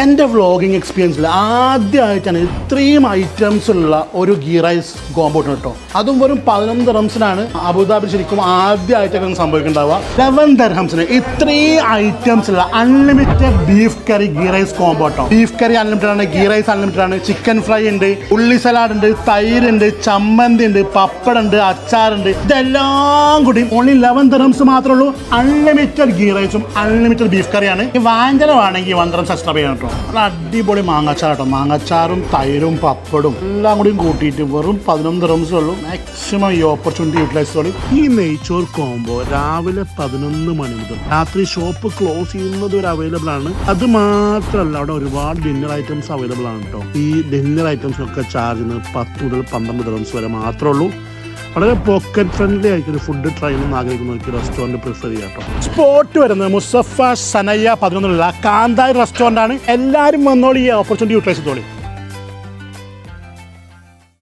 എന്റെ വ്ളോഗിങ് എക്സ്പീരിയൻസിൽ ആദ്യമായിട്ടാണ് ഇത്രയും ഐറ്റംസ് ഉള്ള ഒരു ഗീ റൈസ് കോമ്പൗണ്ട് കേട്ടോ. അതും വെറും പതിനൊന്ന് ദർഹംസിനാണ് അബുദാബി ശരിക്കും ആദ്യമായിട്ടൊക്കെ സംഭവിക്കുന്നുണ്ടാവുക. ലെവൻ ദർഹംസിന് ഇത്രയും ഐറ്റംസ് ഉള്ള unlimited beef curry ghee rice കോമ്പോട്ടോ beef curry unlimited ആണ് ഗീ റൈസ് അൺലിമിറ്റഡ് ആണ് ചിക്കൻ ഫ്രൈ ഉണ്ട് ഉള്ളി സലാഡ് ഉണ്ട് തൈര് ഉണ്ട് ചമ്മന്തി ഉണ്ട് പപ്പടം ഉണ്ട് അച്ചാറുണ്ട് ഇതെല്ലാം കൂടി ഓൺലി ലെവൻ ദർഹംസ് മാത്രമേ ഉള്ളൂ. അൺലിമിറ്റഡ് ഗീ റൈസും അൺലിമിറ്റഡ് ബീഫ് കറിയാണ് വാഞ്ചലമാണെങ്കിൽ വൺ ദർഹംസ് എക്സ്ട്രാ ചെയ്യണം കേട്ടോ. നല്ല അടിപൊളി മാങ്ങാച്ചാർ കേട്ടോ മാങ്ങാച്ചാറും തൈരും പപ്പടും എല്ലാം കൂടിയും കൂട്ടിയിട്ട് വെറും പതിനൊന്ന് ദർഹംസേ ഉള്ളൂ. മാക്സിമം ഈ ഓപ്പർച്യൂണിറ്റി യൂട്ടിലൈസ് ചെയ്തോളി. ഈ നെയ്ച്ചോർ കോംബോ രാവിലെ പതിനൊന്ന് മണി മുതൽ രാത്രി ഷോപ്പ് ക്ലോസ് ചെയ്യുന്നത് ഒരു അവൈലബിൾ ആണ്. അത് മാത്രമല്ല അവിടെ ഒരുപാട് ഡിന്നർ ഐറ്റംസ് അവൈലബിൾ ആണ് കേട്ടോ ഈ ഡിന്നർ ഐറ്റംസ് ഒക്കെ ചാർജ് പത്ത് മുതൽ പന്ത്രണ്ട് റംസ് വരെ മാത്രമേ ഉള്ളൂ. വളരെ പോക്കറ്റ് ഫ്രണ്ട്ലി ആയിട്ടൊരു ഫുഡ് ട്രൈ ചെയ്യണമെന്ന് ആഗ്രഹിക്കുന്നവർക്ക് റെസ്റ്റോറന്റ് പ്രിഫർ ചെയ്യാം കേട്ടോ. സ്പോട്ട് വരുന്നത് മുസഫ സനയ്യ പതിനൊന്നിലുള്ള കാന്തായ് റെസ്റ്റോറന്റ് ആണ്. എല്ലാവരും വന്നോളി ഈ ഓപ്പർച്യൂണിറ്റി യൂട്ടിലൈസ് ചെയ്തോളി.